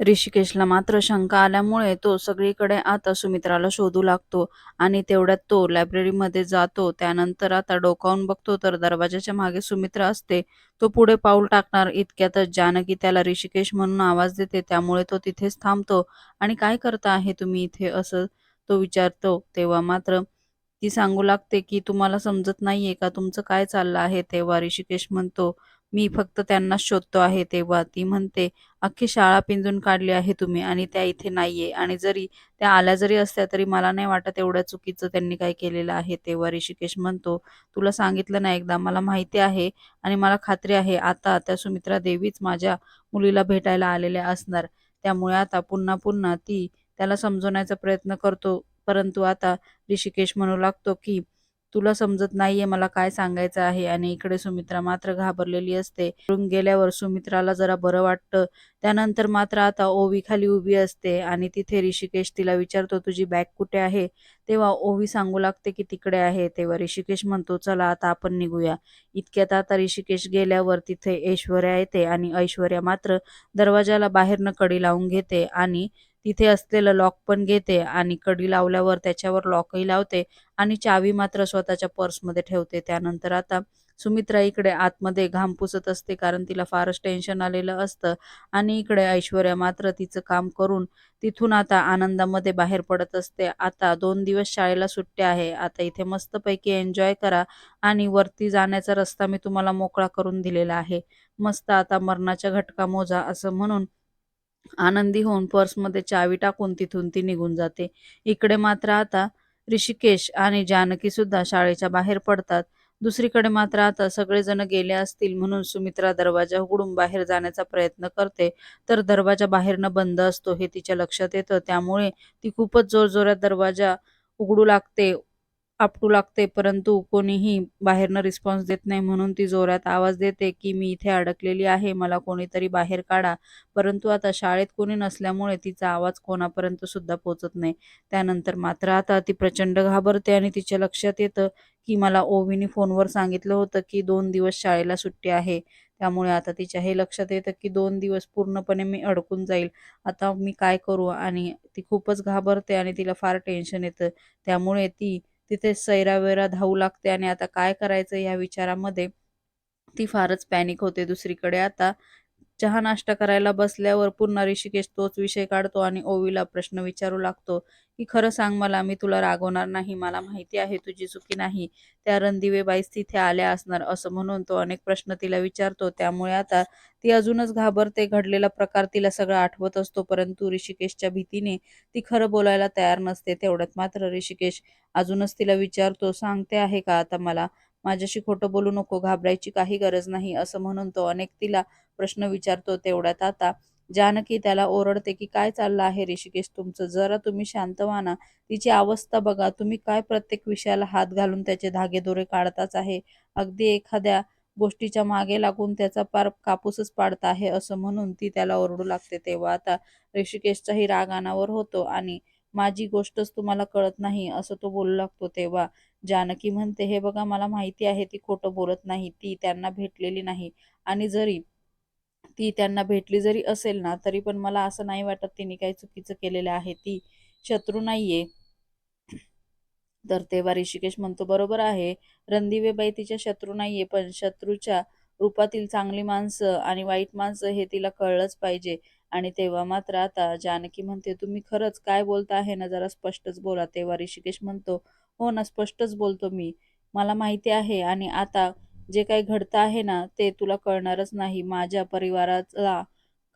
ऋषिकेशला मात्र शंका आल्यामुळे तो सगळीकडे आता सुमित्राला शोधू लागतो आणि तेवढ्यात तो लायब्ररीमध्ये जातो. त्यानंतर आता डोकावून बघतो तर दरवाजाच्या मागे सुमित्रा असते. तो पुढे पाऊल टाकणार इतक्यातच जानकी त्याला ऋषिकेश म्हणून आवाज देते. त्यामुळे तो तिथेच थांबतो आणि काय करता आहे तुम्ही इथे असं तो विचारतो. तेव्हा मात्र ती सांगू लागते की तुम्हाला समजत नाहीये का तुमचं काय चाललं आहे? तेव्हा ऋषिकेश म्हणतो मी फक्त त्यांना शोधतो आहे. तेव्हा ती म्हणते अख्खी शाळा पिंजून काढली आहे तुम्ही आणि त्या इथे नाहीये आणि जरी त्या आल्या जरी असत्या तरी मला नाही वाटत एवढ्या चुकीचं त्यांनी काय केलेलं आहे. तेव्हा ऋषिकेश म्हणतो तुला सांगितलं ना एकदा मला माहिती आहे आणि मला खात्री आहे आता त्या सुमित्रा देवीच माझ्या मुलीला भेटायला आलेल्या असणार. त्यामुळे आता पुन्हा पुन्हा ती त्याला समजवण्याचा प्रयत्न करतो. परंतु आता ऋषिकेश म्हणू लागतो की तुला समजत नाहीये मला काय सांगायचं आहे आणि इकडे सुमित्रा मात्र घाबरलेली असते. गेल्यावर सुमित्राला जरा बरं वाटतं. त्यानंतर मात्र आता ओवी खाली उभी असते आणि तिथे ऋषिकेश तिला विचारतो तुझी बॅग कुठे आहे? तेव्हा ओवी सांगू लागते की तिकडे आहे. तेव्हा ऋषिकेश म्हणतो चला आता आपण निघूया. इतक्यात आता ऋषिकेश गेल्यावर तिथे ऐश्वर्या येते आणि ऐश्वर्या मात्र दरवाजाला बाहेरनं कडी लावून घेते आणि तिथे असलेलं लॉक पण घेते आणि कडी लावल्यावर त्याच्यावर लॉकही लावते आणि चावी मात्र स्वतःच्या पर्समध्ये ठेवते. त्यानंतर आता सुमित्रा इकडे आतमध्ये घाम पुसत असते कारण तिला फारच टेन्शन आलेलं असतं आणि इकडे ऐश्वर्या मात्र तिचं काम करून तिथून आता आनंदामध्ये बाहेर पडत असते. आता दोन दिवस शाळेला सुट्ट्या आहे. आता इथे मस्तपैकी एन्जॉय करा आणि वरती जाण्याचा रस्ता मी तुम्हाला मोकळा करून दिलेला आहे. मस्त आता मरणाच्या घटका मोजा असं म्हणून आनंदी होऊन पर्समध्ये चावी टाकून तिथून ती निघून जाते. इकडे मात्र आता ऋषिकेश आणि जानकी सुद्धा शाळेच्या बाहेर पडतात. दुसरीकडे मात्र आता सगळेजण गेले असतील म्हणून सुमित्रा दरवाजा उघडून बाहेर जाण्याचा प्रयत्न करते. तर दरवाजा बाहेरनं बंद असतो हे तिच्या लक्षात येतं. त्यामुळे ती खूपच जोरजोरात दरवाजा उघडू लागते, आपटू लागते. परंतु कोणीही बाहेरनं रिस्पॉन्स देत नाही म्हणून ती जोरात आवाज देते की मी इथे अडकलेली आहे. मला कोणीतरी बाहेर काढा. परंतु आता शाळेत कोणी नसल्यामुळे तिचा आवाज कोणापर्यंत सुद्धा पोहोचत नाही. त्यानंतर मात्र आता ती प्रचंड घाबरते आणि तिच्या लक्षात येतं की मला ओवीने फोनवर सांगितलं होतं की दोन दिवस शाळेला सुट्टी आहे. त्यामुळे आता तिच्या हे लक्षात येतं की दोन दिवस पूर्णपणे मी अडकून जाईल. आता मी काय करू? आणि ती खूपच घाबरते आणि तिला फार टेन्शन येतं. त्यामुळे ती तिथे सैरावैरा धावू लागते आणि आता काय करायचं या विचारामध्ये ती फारच पॅनिक होते. दुसरीकडे आता चहा नाश्ता करायला बसल्यावर पुन्हा ऋषिकेश तोच विषय काढतो आणि ओवीला प्रश्न विचारू लागतो की खरं सांग मला मी तुला रागवणार नाही. मला माहिती आहे तुझी चुकी नाही. त्या रणदिवेबाईस तिथे आल्या असणार असं म्हणून तो अनेक प्रश्न तिला विचारतो. त्यामुळे आता ती अजूनच घाबरते. घडलेला प्रकार तिला सगळं आठवत असतो. परंतु ऋषिकेशच्या भीतीने ती खरं बोलायला तयार नसते. तेवढ्यात मात्र ऋषिकेश अजूनच तिला विचारतो सांगते आहे का आता मला? माझ्याशी खोटं बोलू नको. घाबरायची काही गरज नाही असं म्हणून तो अनेक तिला प्रश्न विचारतो. तेवढ्यात आता जानकी त्याला ओरडते की काय चाललं आहे ऋषिकेश तुमचं? जरा तुम्ही शांत व्हा तिची अवस्था बघा. तुम्ही काय प्रत्येक विषयाला हात घालून त्याचे धागे दोरे काढताच आहे. अगदी एखाद्या गोष्टीच्या मागे लागून त्याचा पार कापूसच पाडत आहे असं म्हणून ती त्याला ओरडू लागते. तेव्हा आता ऋषिकेशचाही राग अनावर होतो आणि माझी गोष्टच तुम्हाला कळत नाही असं तो बोलू लागतो. तेव्हा जानकी म्हणते हे बघा मला माहिती आहे ती खोटं बोलत नाही. ती त्यांना भेटलेली नाही आणि जरी ती त्यांना भेटली जरी असेल ना तरी पण मला असं नाही वाटत तिने काही चुकीचं केलेलं आहे. ती शत्रू नाहीये. तर तेव्हा ऋषिकेश म्हणतो बरोबर आहे. रणदिवेबाई तिच्या शत्रू नाहीये पण शत्रूच्या रूपातील चांगली माणसं आणि वाईट माणसं हे तिला कळलंच पाहिजे. आणि तेव्हा मात्र आता जानकी म्हणते तुम्ही खरंच काय बोलता आहे ना जरा स्पष्टच बोला. तेव्हा ऋषिकेश म्हणतो हो ना स्पष्टच बोलतो मी. मला माहिती आहे आणि आता जे काही घडतं आहे ना ते तुला कळणारच नाही. माझ्या परिवाराला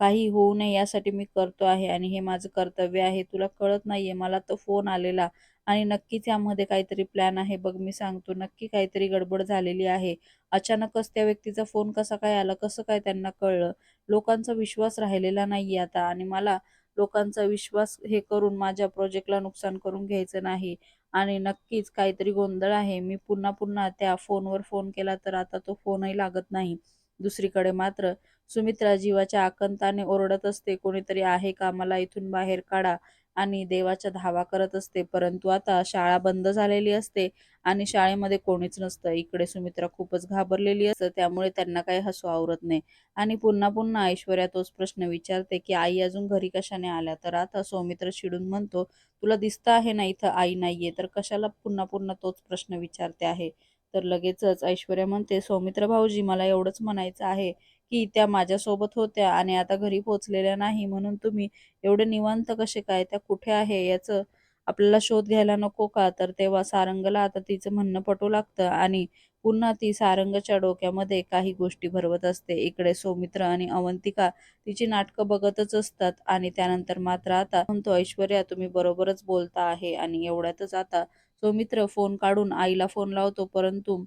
काही होऊ नये यासाठी मी करतो आहे आणि हे माझं कर्तव्य आहे. तुला कळत नाहीये. मला तो फोन आलेला आणि नक्कीच यामध्ये काहीतरी प्लॅन आहे बघ मी सांगतो. नक्की काहीतरी गडबड झालेली आहे. अचानकच त्या व्यक्तीचा फोन कसा काय आला? कसं काय त्यांना कळलं? लोकांचा विश्वास राहिलेला नाही आता आणि मला लोकांचा विश्वास हे करून माझ्या प्रोजेक्टला नुकसान करून घ्यायचं नाही आणि नक्कीच काहीतरी गोंधळ आहे. मी पुन्हा पुन्हा त्या फोनवर फोन केला तर आता तो फोनही लागत नाही. दुसरीकडे मात्र सुमित्रा जीवाच्या आकंताने ओरडत असते कोणीतरी आहे का मला इथून बाहेर काढा आणि देवाच्या धावा करत असते. परंतु आता शाळा बंद झालेली असते आणि शाळेमध्ये कोणीच नसतं. इकडे सुमित्रा खूपच घाबरलेली असतं त्यामुळे त्यांना काही हसू आवरत नाही. आणि पुन्हा पुन्हा ऐश्वर्या तोच प्रश्न विचारते की आई अजून घरी कशाने आल्या? तर आता सौमित्र चिडून म्हणतो तुला दिसतं आहे ना इथं आई नाहीये तर कशाला पुन्हा पुन्हा तोच प्रश्न विचारते आहे? तर लगेचच ऐश्वर्या म्हणते सौमित्र भाऊजी मला एवढंच म्हणायचं आहे की त्या माझ्यासोबत होत्या आणि आता घरी पोचलेल्या नाही म्हणून तुम्ही एवढे निवांत कसे काय त्या कुठे आहे याचं आपल्याला शोध घ्यायला नको का? तर तेव्हा सारंगला आता तिचं म्हणणं पटू लागतं आणि पुन्हा ती सारंगच्या डोक्यामध्ये काही गोष्टी भरवत असते. इकडे सौमित्र आणि अवंतिका तिची नाटकं बघतच असतात आणि त्यानंतर मात्र आता म्हणतो ऐश्वर्या तुम्ही बरोबरच बोलता आहे आणि एवढ्यातच आता सौमित्र फोन काढून आईला फोन लावतो परंतु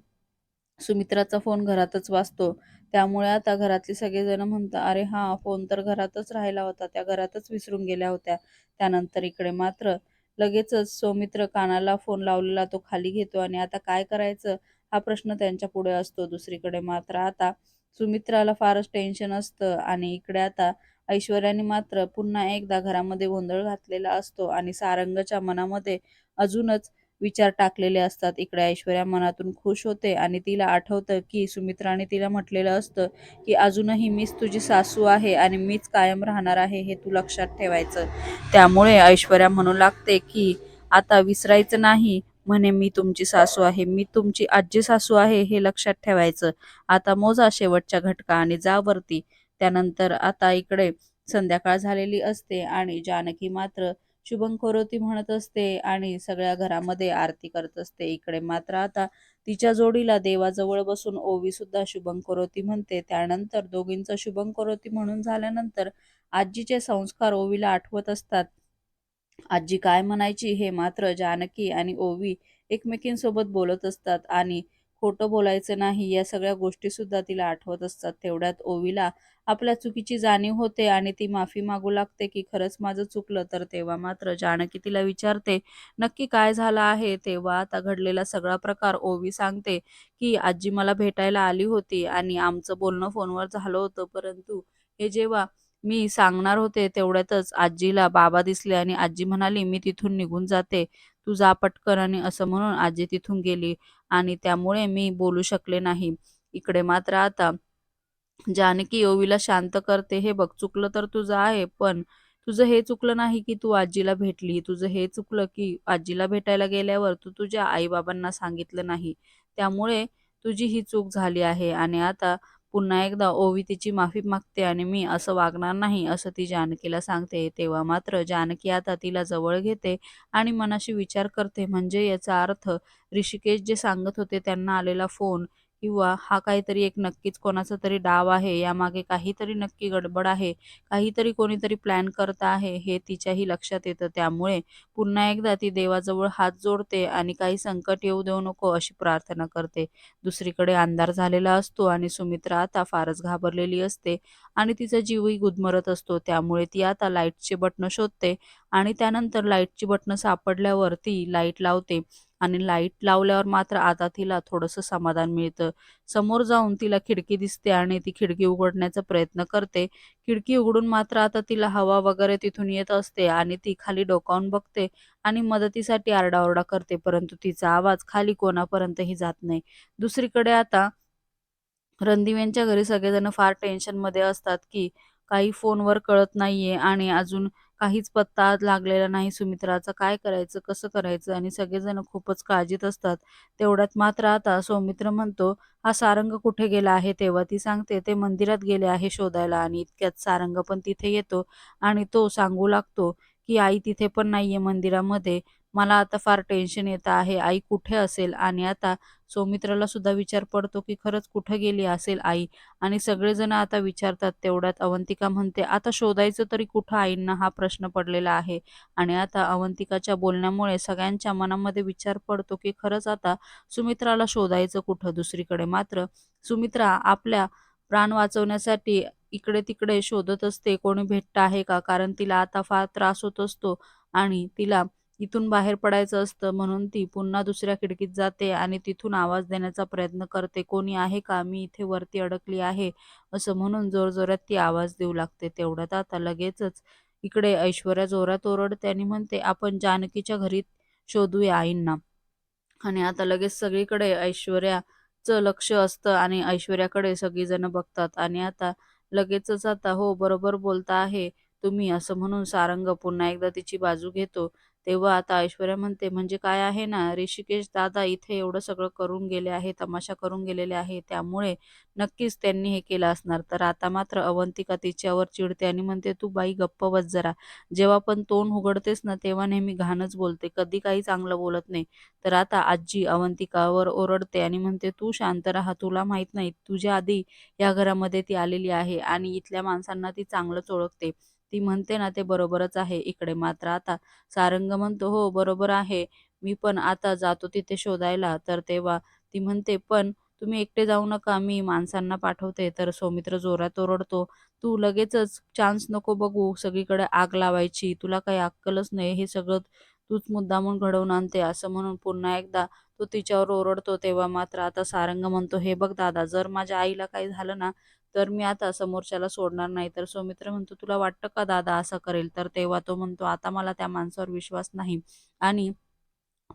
सुमित्राचा फोन घरातच वाजतो. त्यामुळे आता घरातले सगळेजण म्हणतात अरे हा फोन तर घरातच राहिला होता त्या घरातच विसरून गेल्या होत्या त्यानंतर इकडे मात्र. लगेचच सौमित्र कानाला फोन लावलेला तो खाली घेतो आणि आता काय करायचं? हा प्रश्न त्यांच्या पुढे असतो दुसरीकडे मात्र. आता सुमित्राला फारच टेन्शन असतं आणि इकडे आता ऐश्वर्याने मात्र पुन्हा एकदा घरामध्ये गोंधळ घातलेला असतो आणि सारंगच्या मनामध्ये अजूनच विचार टाकलेले असतात. इकडे ऐश्वर्या मनातून खुश होते आणि तिला आठवतं की सुमित्राने तिला म्हटलेलं असतं की अजूनही मीच तुझी सासू आहे आणि मीच कायम राहणार आहे हे तू लक्षात ठेवायचं. त्यामुळे ऐश्वर्या म्हणू लागते की आता विसरायचं नाही. म्हणे मी तुमची सासू आहे. मी तुमची आजी सासू आहे हे लक्षात ठेवायचं. आता मोजा शेवटच्या घटका आणि जा वरती. त्यानंतर आता इकडे संध्याकाळ झालेली असते आणि जानकी मात्र शुभंकरोती म्हणत असते आणि सगळ्या घरामध्ये आरती करत असते. इकडे मात्र आता तिच्या जोडीला देवाजवळ बसून ओवी सुद्धा शुभंकरोती म्हणते. त्यानंतर दोघींचं शुभंकरोती म्हणून झाल्यानंतर आजीचे संस्कार ओवीला आठवत असतात. आजी काय म्हणायची हे मात्र जानकी आणि ओवी एकमेकींसोबत बोलत असतात आणि खोटं बोलायचं नाही या सगळ्या गोष्टी सुद्धा तिला आठवत असतात. तेवढ्यात ओवीला आपल्या चुकीची जाणीव होते आणि ती माफी मागू लागते की खरंच माझं चुकलं तर तेव्हा मात्र जानकी तिला विचारते नक्की काय झालं आहे? तेव्हा आता घडलेला सगळा प्रकार ओवी सांगते की आजी मला भेटायला आली होती आणि आमचं बोलणं फोनवर झालं होतं परंतु हे जेव्हा मी सांगणार होते तेवढ्यातच आजीला बाबा दिसले आणि आजी म्हणाली मी तिथून निघून जाते तू जा पटकन आणि असं म्हणून आजी तिथून गेली आणि त्यामुळे मी बोलू शकले नाही. इकडे मात्र आता जानकी ओवीला शांत करते हे बघ चुकलं तर तुझं आहे पण तुझं हे चुकलं नाही की तू आजीला भेटली. तुझं हे चुकलं की आजीला भेटायला गेल्यावर तू तुझ्या आईबाबांना सांगितलं नाही. त्यामुळे तुझी ही चूक झाली आहे आणि आता पुन्हा एकदा ओवी तिची माफी मागते आणि मी असं वागणार नाही असं ती जानकीला सांगते. तेव्हा मात्र जानकी आता तिला जवळ घेते आणि मनाशी विचार करते. म्हणजे याचा अर्थ ऋषिकेश जे सांगत होते त्यांना आलेला फोन किंवा हा काहीतरी एक नक्कीच कोणाचा तरी डाव आहे यामागे काहीतरी नक्की गडबड आहे काहीतरी कोणीतरी प्लॅन करत आहे हे तिच्याही लक्षात येतं. त्यामुळे पुन्हा एकदा ती देवाजवळ हात जोडते आणि काही संकट येऊ देऊ नको अशी प्रार्थना करते. दुसरीकडे अंधार झालेला असतो आणि सुमित्रा आता फारच घाबरलेली असते आणि तिचा जीवही गुदमरत असतो. त्यामुळे ती आता लाईटचे बटणं शोधते आणि त्यानंतर लाईटची बटणं सापडल्यावर ती लाइट लावते. आणि लाइट लावल्यावर मात्र आता तिला थोडंसं समाधान मिळतं. समोर जाऊन तिला खिडकी दिसते आणि ती खिडकी उघडण्याचा प्रयत्न करते. खिडकी उघडून मात्र आता तिला हवा वगैरे तिथून येत असते आणि ती खाली डोकावून बघते आणि मदतीसाठी आरडाओरडा करते परंतु तिचा आवाज खाली कोणापर्यंतही जात नाही. दुसरीकडे आता रणदीव यांच्या घरी सगळेजण फार टेन्शनमध्ये असतात की काही फोनवर कळत नाहीये आणि अजून काहीच पत्ता लागलेला नाही सुमित्राचा. काय करायचं कसं करायचं? आणि सगळेजण खूपच काळजीत असतात. तेवढ्यात मात्र आता सौमित्र म्हणतो हा सारंग कुठे गेला आहे? तेव्हा ती सांगते ते मंदिरात गेले आहे शोधायला आणि इतक्यात सारंग पण तिथे येतो आणि तो सांगू लागतो की आई तिथे पण नाहीये मंदिरामध्ये. मला आता फार टेन्शन येतं आहे. आई कुठे असेल? आणि आता सौमित्राला सुद्धा विचार पडतो की खरंच कुठं गेली असेल आई? आणि सगळेजण आता विचारतात तेवढ्यात अवंतिका म्हणते आता शोधायचं तरी कुठं आईंना हा प्रश्न पडलेला आहे? आणि आता अवंतिकाच्या बोलण्यामुळे सगळ्यांच्या मनामध्ये विचार पडतो की खरंच आता सुमित्राला शोधायचं कुठं दुसरीकडे? मात्र सुमित्रा आपल्या प्राण वाचवण्यासाठी इकडे तिकडे शोधत असते. कोणी भेटत आहे का? कारण तिला आता फार त्रास होत असतो आणि तिला इथून बाहेर पडायचं असतं म्हणून ती पुन्हा दुसऱ्या खिडकीत जाते आणि तिथून आवाज देण्याचा प्रयत्न करते कोणी आहे का? मी इथे वरती अडकली आहे. असं म्हणून जोरजोरात ती आवाज देऊ लागते तेवढ्यात आता लगेचच इकडे ऐश्वर्या जोरात ओरडते आणि म्हणते आपण जानकीच्या घरी शोधूया आईंना. आणि आता लगेच सगळीकडे ऐश्वर्याचं लक्ष असतं आणि ऐश्वर्याकडे सगळीजण बघतात आणि आता लगेचच आता हो बरोबर बोलता आहे तुम्ही असं म्हणून सारंग पुन्हा एकदा तिची बाजू घेतो. तेव्हा आता ऐश्वर्या म्हणते म्हणजे काय आहे ना ऋषिकेश दादा इथे एवढं सगळं करून गेले आहे तमाशा करून गेलेले आहे त्यामुळे नक्कीच त्यांनी हे केलं असणार. तर आता मात्र अवंतिका तिच्यावर चिडते आणि म्हणते तू बाई गप्प बस जरा. जेव्हा पण तोंड उघडतेस ना तेव्हा नेहमी घाणच बोलते. कधी काही चांगलं बोलत नाही. तर आता आजी अवंतिकावर ओरडते आणि म्हणते तू शांत राहा तुला माहीत नाही. तुझ्या आधी या घरामध्ये ती आलेली आहे आणि इथल्या माणसांना ती चांगलंच ओळखते. ती म्हणते ना ते बरोबरच आहे इकडे मात्र आता सारंग म्हणतो हो बरोबर आहे मी पण आता जातो तिथे शोधायला. तर तेव्हा ती म्हणते पण तुम्ही एकटे जाऊ नका मी माणसांना पाठवते. तर सौमित्र जोरात ओरडतो तू लगेचच चान्स नको बघू सगळीकडे आग लावायची तुला काही अक्कलच नाही हे सगळं तूच मुद्दामून घडवून आणते. असं म्हणून पुन्हा एकदा तो तिच्यावर ओरडतो तेव्हा मात्र आता सारंग म्हणतो हे बघ दादा जर माझ्या आईला काही झालं ना तर मी आता समोरच्याला सोडणार नाही. तर सौमित्र म्हणतो तुला वाटतं का दादा असं करेल? तर तेव्हा तो म्हणतो आता मला त्या माणसावर विश्वास नाही. आणि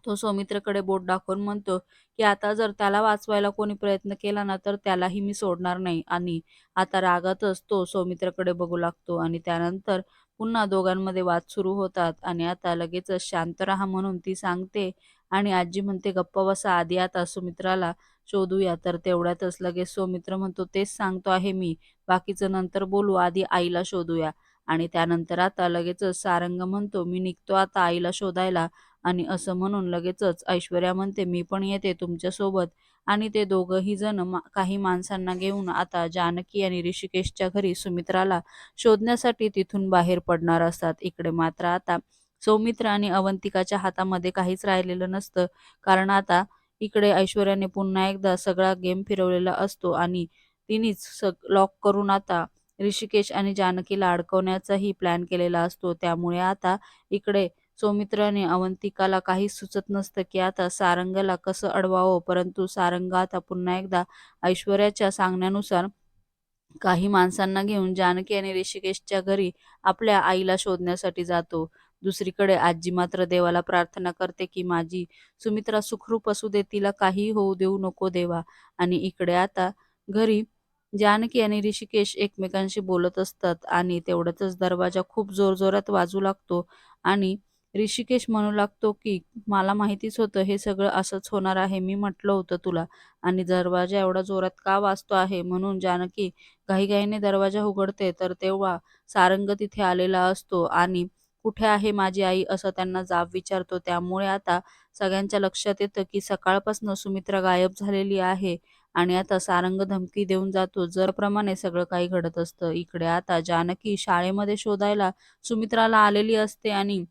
तो सौमित्रकडे बोट दाखवून म्हणतो की आता जर त्याला वाचवायला कोणी प्रयत्न केला ना तर त्यालाही मी सोडणार नाही. आणि आता रागातच तो सौमित्रकडे बघू लागतो आणि त्यानंतर पुन्हा दोघांमध्ये वाद सुरू होतात आणि आता लगेचच शांत राहा म्हणून ती सांगते आणि आजी म्हणते गप्प बसा आधी आता सुमित्राला शोधूया. तर तेवढ्यातच लगेच सौमित्र म्हणतो तेच सांगतो आहे मी. बाकीचं नंतर बोलू. आधी आईला शोधूया. आणि त्यानंतर आता लगेचच सारंग म्हणतो मी निघतो आता आईला शोधायला. आणि असं म्हणून लगेचच ऐश्वर्या म्हणते मी पण येते तुमच्यासोबत. आणि ते दोघंही जण मा काही माणसांना घेऊन आता जानकी आणि ऋषिकेशच्या घरी सुमित्राला शोधण्यासाठी तिथून बाहेर पडणार असतात. इकडे मात्र आता सौमित्र आणि अवंतिकाच्या हातामध्ये काहीच राहिलेलं नसतं. कारण आता इकडे ऐश्वर्याने पुन्हा एकदा सगळा गेम फिरवलेला असतो आणि तिनेच सग लॉक करून आता ऋषिकेश आणि जानकीला अडकवण्याचाही प्लॅन केलेला असतो. त्यामुळे आता इकडे सौमित्राने अवंतिकाला काही सुचत नसतं की आता सारंगला कसं अडवावं. परंतु सारंग आता पुन्हा एकदा ऐश्वर्याच्या सांगण्यानुसार काही माणसांना घेऊन जानकी आणि ऋषिकेशच्या घरी आपल्या आईला शोधण्यासाठी जातो. दुसरीकडे आजी मात्र देवाला प्रार्थना करते की माझी सुमित्रा सुखरूप असू दे तिला काही होऊ देऊ नको देवा. आणि इकडे आता घरी जानकी आणि ऋषिकेश एकमेकांशी बोलत असतात आणि तेवढ्यातच दरवाजा खूप जोरजोरात वाजू लागतो आणि ऋषिकेश म्हणू लागतो की मला माहितीच होतं हे सगळं असंच होणार आहे मी म्हटलं होतं तुला. आणि दरवाजा एवढा जोरात का वाजतो आहे? म्हणून जानकी घाईघाईने दरवाजा उघडते तर तेव्हा सारंग तिथे आलेला असतो आणि कुठे आहे माझी आई असं त्यांना जाब विचारतो. त्यामुळे आता सगळ्यांच्या लक्षात येतं की सकाळपासून सुमित्रा गायब झालेली आहे आणि आता सारंग धमकी देऊन जातो. जर प्रमाणे सगळं काही घडत असतं. इकडे आता जानकी शाळेमध्ये शोधायला सुमित्राला आलेली असते आणि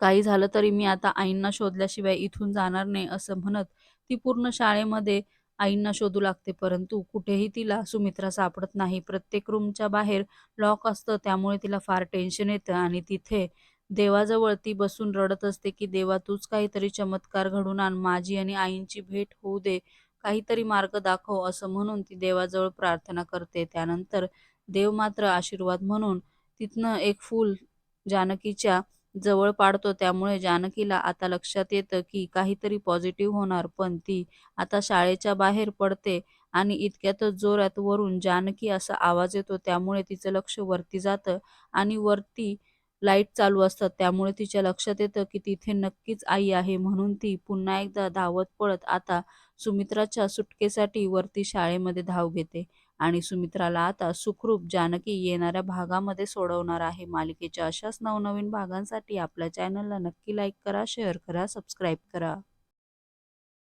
काही झालं तरी मी आता आईंना शोधल्याशिवाय इथून जाणार नाही असं म्हणत ती पूर्ण शाळेमध्ये आईंना शोधू लागते परंतु कुठेही तिला सुमित्रा सापडत नाही. प्रत्येक रूमच्या बाहेर लॉक असतं त्यामुळे तिला फार टेन्शन येतं आणि तिथे देवाजवळ ती बसून रडत असते की देवा तूच काहीतरी चमत्कार घडून आण. माझी आणि आईंची भेट होऊ दे. काहीतरी मार्ग दाखव असं म्हणून ती देवाजवळ प्रार्थना करते. त्यानंतर देव मात्र आशीर्वाद म्हणून तिथनं एक फूल जानकीच्या जवळ पाडतो. त्यामुळे जानकीला आता लक्षात येतं की काहीतरी पॉझिटिव्ह होणार पण ती आता शाळेच्या बाहेर पडते आणि इतक्यातच जोरात वरून जानकी असा आवाज येतो. त्यामुळे तिचं लक्ष वरती जातं आणि वरती लाइट चालू असतात. त्यामुळे तिच्या लक्षात येतं की तिथे नक्कीच आई आहे म्हणून ती पुन्हा एकदा धावत पळत आता सुमित्राच्या सुटकेसाठी वरती शाळेमध्ये धाव घेते. आणि सुमित्राला आता सुखरूप जानकी येणाऱ्या भागामध्ये सोडवणार आहे. मालिकेच्या अशाच नवनवीन भागांसाठी आपल्या चॅनलला नक्की लाईक करा शेअर करा सबस्क्राईब करा.